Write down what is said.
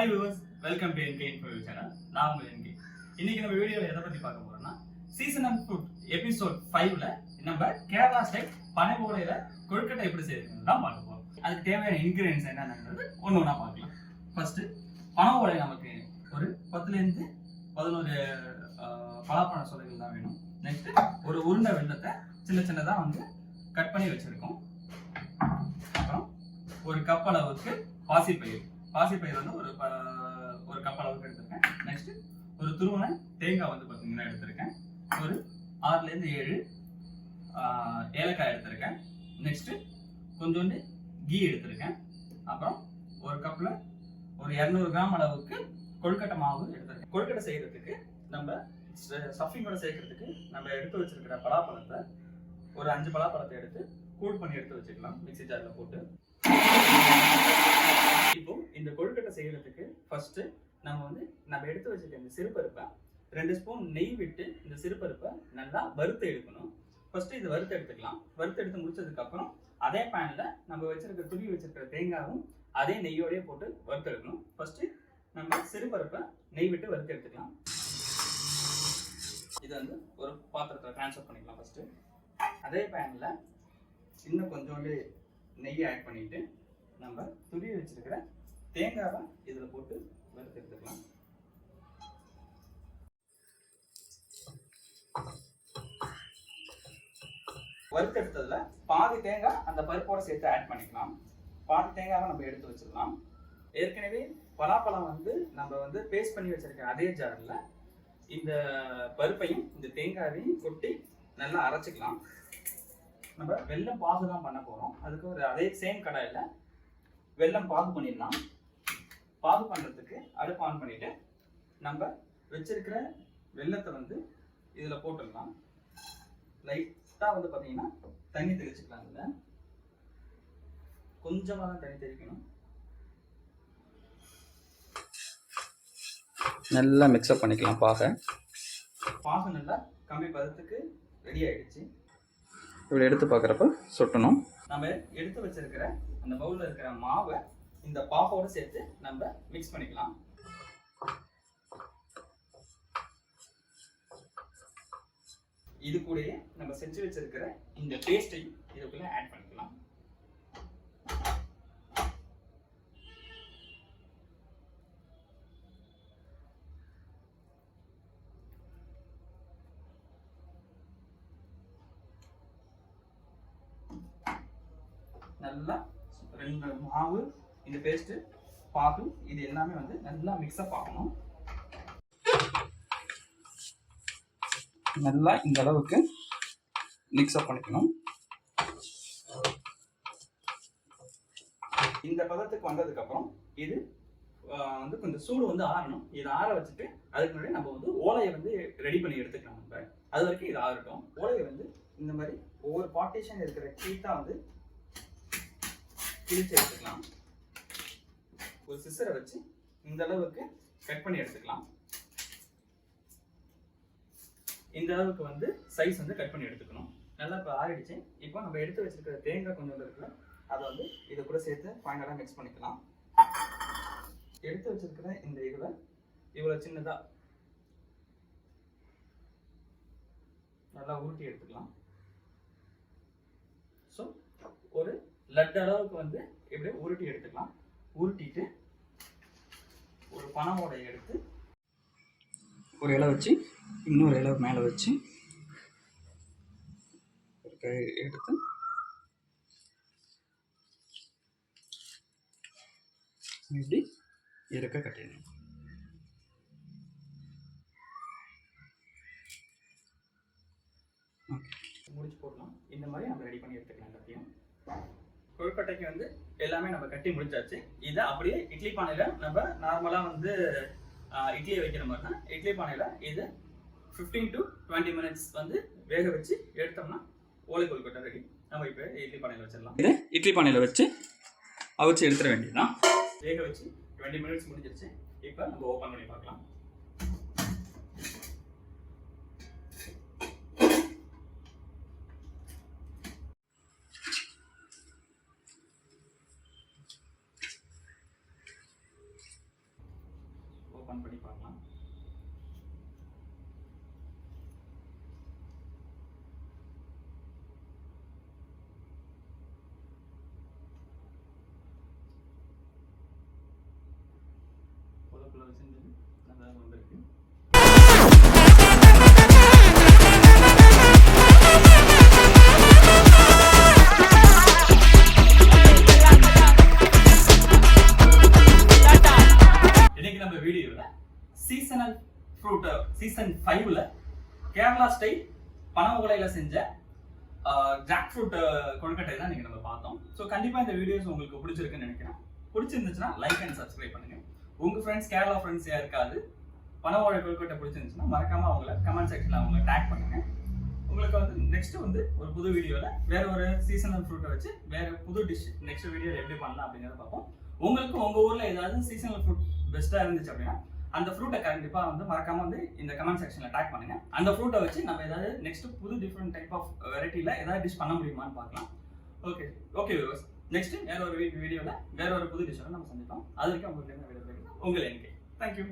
Hi viewers welcome to NK info channel நான் உங்கள் என்கே இன்னைக்கு நம்ம வீடியோவில் எதை பத்தி பார்க்க போறோம்னா சீசனல் ஃபுட் எபிசோட் ஃபைவ்ல நம்ம கேரளா ஸ்டைல் பனை ஓலையில கொழுக்கட்டை எப்படி செய்யறதுன்னு தான் பார்க்க போறோம். அதுக்கு தேவையான இன்கிரீடியன்ஸ் என்னங்கிறது ஒன்று ஒன்றா பார்க்கலாம். ஃபர்ஸ்ட் பனை ஓலை நமக்கு ஒரு பத்துலேருந்து பதினோரு பலாப்பழ சொலைகள் தான் வேணும். நெக்ஸ்ட் ஒரு உருண்டை வெள்ளத்தை சின்ன சின்னதாக வந்து கட் பண்ணி வச்சிருக்கோம். அப்புறம் ஒரு கப் அளவுக்கு பாசிப்பயிர் பாசிப்பயிர் வந்து ஒரு ப- ஒரு கப் அளவுக்கு எடுத்திருக்கேன். நெக்ஸ்ட் ஒரு துருவன தேங்காய் வந்து பார்த்தீங்கன்னா எடுத்திருக்கேன். ஒரு ஆறுலேருந்து ஏழு ஏலக்காய் எடுத்திருக்கேன். நெக்ஸ்ட்டு கொஞ்சோண்டு கீ எடுத்திருக்கேன். அப்புறம் ஒரு கப்பில் ஒரு இரநூறு கிராம் அளவுக்கு கொழுக்கட்டை மாவு எடுத்திருக்கேன். கொழுக்கட்டை செய்கிறதுக்கு நம்ம ஸ்டஃபிங்கோட சேர்க்கறதுக்கு நம்ம எடுத்து வச்சிருக்கிற பலாப்பழத்தை ஒரு அஞ்சு பலாப்பழத்தை எடுத்து கூட் பண்ணி எடுத்து வச்சுக்கலாம். மிக்ஸி ஜாரில் போட்டு. இப்போ இந்த கொழுக்கட்டை செய்யறதுக்கு ஃபர்ஸ்ட் நம்ம வந்து நம்ம எடுத்து வச்சிருக்க இந்த சிறுபருப்பை ரெண்டு ஸ்பூன் நெய் விட்டு இந்த சிறுபருப்பை நல்லா வறுத்து எடுக்கணும். ஃபர்ஸ்ட் இது வறுத்து எடுத்துக்கலாம். வறுத்து எடுத்து முடிச்சதுக்கு அப்புறம் அதே பேன்ல நம்ம வச்சிருக்க துணி வச்சிருக்கிற தேங்காயும் அதே நெய்யோடய போட்டு வறுத்து எடுக்கணும். ஃபர்ஸ்ட் நம்ம சிறுபருப்பை நெய் விட்டு வறுத்து எடுத்துக்கலாம். இது வந்து ஒரு பாத்திரத்தில் ட்ரான்ஸ்ஃபர் பண்ணிக்கலாம் ஃபர்ஸ்ட் அதே பேனில் இன்னும் கொஞ்சோண்டு நெய் ஆட் பண்ணிட்டு நம்ம துரிய வச்சிருக்கிற தேங்காவை இதில் போட்டு வறுத்து எடுத்துக்கலாம். வறுத்தெடுத்ததுல பாதி தேங்காய் அந்த பருப்போட சேர்த்து ஆட் பண்ணிக்கலாம். பாதி தேங்காவை நம்ம எடுத்து வச்சிடலாம். ஏற்கனவே பலாப்பழம் வந்து நம்ம வந்து பேஸ்ட் பண்ணி வச்சிருக்க அதே ஜாரில் இந்த பருப்பையும் இந்த தேங்காயையும் கொட்டி நல்லா அரைச்சிக்கலாம். நம்ம வெல்லம் பாகு தான் பண்ண போகிறோம் அதுக்கு ஒரு அதே சேம் கடாயில் வெல்லம் பாகு பண்ணிடலாம். பாகு பண்ணுறதுக்கு அடுப்பு ஆன் பண்ணிட்டு நம்ம வச்சிருக்கிற வெல்லத்தை வந்து இதில் போட்டுடலாம். லைட்டாக வந்து பார்த்தீங்கன்னா தண்ணி தெளிச்சுக்கலாம் இதில். கொஞ்சமாக தான் தண்ணி தெளிக்கணும். நல்லா மிக்ஸ்அப் பண்ணிக்கலாம் பாக. பாகு நல்லா கம்மி பதத்துக்கு ரெடி ஆயிடுச்சு. இப்படி எடுத்து பார்க்குறப்ப சொட்டணும். நம்ம எடுத்து வச்சிருக்கிற அந்த பவுலில் இருக்கிற மாவை இந்த பாப்போட சேர்த்து நம்ம மிக்ஸ் பண்ணிக்கலாம். இது கூடயே நம்ம செஞ்சு வச்சிருக்கிற இந்த பேஸ்டையும் இதுக்குள்ள ஆட் பண்ணிக்கலாம். நல்லா ரெண்டு மாவு இந்த பேஸ்ட்டு பாகு இது எல்லாமே வந்து நல்லா மிக்ஸ்அப் ஆகணும். நல்லா இந்த அளவுக்கு மிக்ஸ்அப் பண்ணிக்கணும். இந்த பதத்துக்கு வந்ததுக்கப்புறம் இது வந்து கொஞ்சம் சூடு வந்து ஆறணும். இதை ஆற வச்சுட்டு அதுக்கு முன்னாடி நம்ம வந்து ஓலையை வந்து ரெடி பண்ணி எடுத்துக்கலாம் நம்ம. அது வரைக்கும் இது ஆறட்டும். ஓலையை வந்து இந்த மாதிரி ஒவ்வொரு பார்ட்டிஷன் இருக்கிற கீட்டாக வந்து கிழிச்சு எடுத்துக்கலாம். ஒரு சிசரை வச்சு இந்த அளவுக்கு கட் பண்ணி எடுத்துக்கலாம். இந்த அளவுக்கு வந்து சைஸ் வந்து கட் பண்ணி எடுத்துக்கணும். நல்லா இப்போ ஆறிடுச்சு. இப்போ நம்ம எடுத்து வச்சிருக்கிற தேங்காய் கொஞ்சம் இருக்குல்ல அதை வந்து இதை கூட சேர்த்து ஃபைனலாக மிக்ஸ் பண்ணிக்கலாம். எடுத்து வச்சிருக்கிற இந்த இதில் இவ்வளோ சின்னதாக நல்லா ஊட்டி எடுத்துக்கலாம். ஸோ ஒரு லட் அளவுக்கு வந்து இப்படியே உருட்டி எடுத்துக்கலாம். உருட்டிட்டு ஒரு பனை எடுத்து ஒரு இலை வச்சு இன்னொரு இலை மேலே வச்சு ஒரு கை எடுத்து இப்படி இருக்க கட்டிடணும். முடிச்சு போடலாம். இந்த மாதிரி நம்ம ரெடி பண்ணி எடுத்துக்கலாம் எல்லாத்தையும். கொழுக்கட்டைக்கு வந்து எல்லாமே நம்ம கட்டி முடிச்சாச்சு. இதை அப்படியே இட்லி பானையில் நம்ம நார்மலாக வந்து இட்லியை வைக்கிற மாதிரி தான். இட்லி பானையில் இது ஃபிஃப்டீன் டு டுவெண்ட்டி மினிட்ஸ் வந்து வேக வச்சு எடுத்தோம்னா ஓலை கொழுக்கட்டை ரெடி நம்ம இப்போ இட்லி பானையில் வச்சிடலாம். இதை இட்லி பானையில் வச்சு அவிச்சு எடுத்துட வேண்டியதுதான். வேக வச்சு டுவெண்ட்டி மினிட்ஸ் முடிஞ்சிருச்சு. இப்போ நம்ம ஓப்பன் பண்ணி பார்க்கலாம் கமெண்ட் பண்ணி பார்க்கலாம் செஞ்சது நல்லா வந்திருக்கு. இன்னைக்கு நம்ம வீடியோல சீசனல் ஃப்ரூட் சீசன் ஃபைவ்ல கேரளா ஸ்டைல் பனமுகலையில செஞ்ச ஜாக் ஃப்ரூட் கொழுக்கட்டை தான் நீங்கள் நம்ம பார்த்தோம். ஸோ கண்டிப்பா இந்த வீடியோஸ் உங்களுக்கு பிடிச்சிருக்குன்னு நினைக்கிறேன். பிடிச்சிருந்துச்சுன்னா லைக் அண்ட் சப்ஸ்கிரைப் பண்ணுங்க. உங்க ஃப்ரெண்ட்ஸ் கேரளா ஃப்ரெண்ட்ஸ் யாருக்காவது பனவோட கொழுக்கட்டை பிடிச்சிருந்துச்சுன்னா மறக்காம அவங்கள கமெண்ட் செக்ஷன்ல அவங்கள டேக் பண்ணுங்க. உங்களுக்கு வந்து நெக்ஸ்ட் வந்து ஒரு புது வீடியோல வேற ஒரு சீசனல் ஃப்ரூட்டை வச்சு வேற புது டிஷ் நெக்ஸ்ட் வீடியோவில் எப்படி பண்ணலாம் அப்படிங்கறத பார்ப்போம். உங்களுக்கு உங்க ஊர்ல ஏதாவது சீசனல் ஃப்ரூட் பெஸ்டா இருந்துச்சு அப்படின்னா அந்த ஃப்ரூட்டை கண்டிப்பா வந்து மறக்காம வந்து இந்த கமெண்ட் செக்ஷன்ல டேக் பண்ணுங்க. அந்த ஃப்ரூட்டை வச்சு நம்ம ஏதாவது நெக்ஸ்ட் புது டிஃப்ரெண்ட் டைப் ஆஃப் வெரைட்டில ஏதாவது டிஷ் பண்ண முடியுமான்னு பார்க்கலாம். ஓகே ஓகே வியூவர்ஸ் நெக்ஸ்ட் வேற ஒரு வீடியோல வேற ஒரு புது டிஷ்ஷோட நம்ம சந்திப்போம். அது வரைக்கும் உங்களுக்கு என்ன வீடியோ உங்களை எனக்கு தேங்க்யூ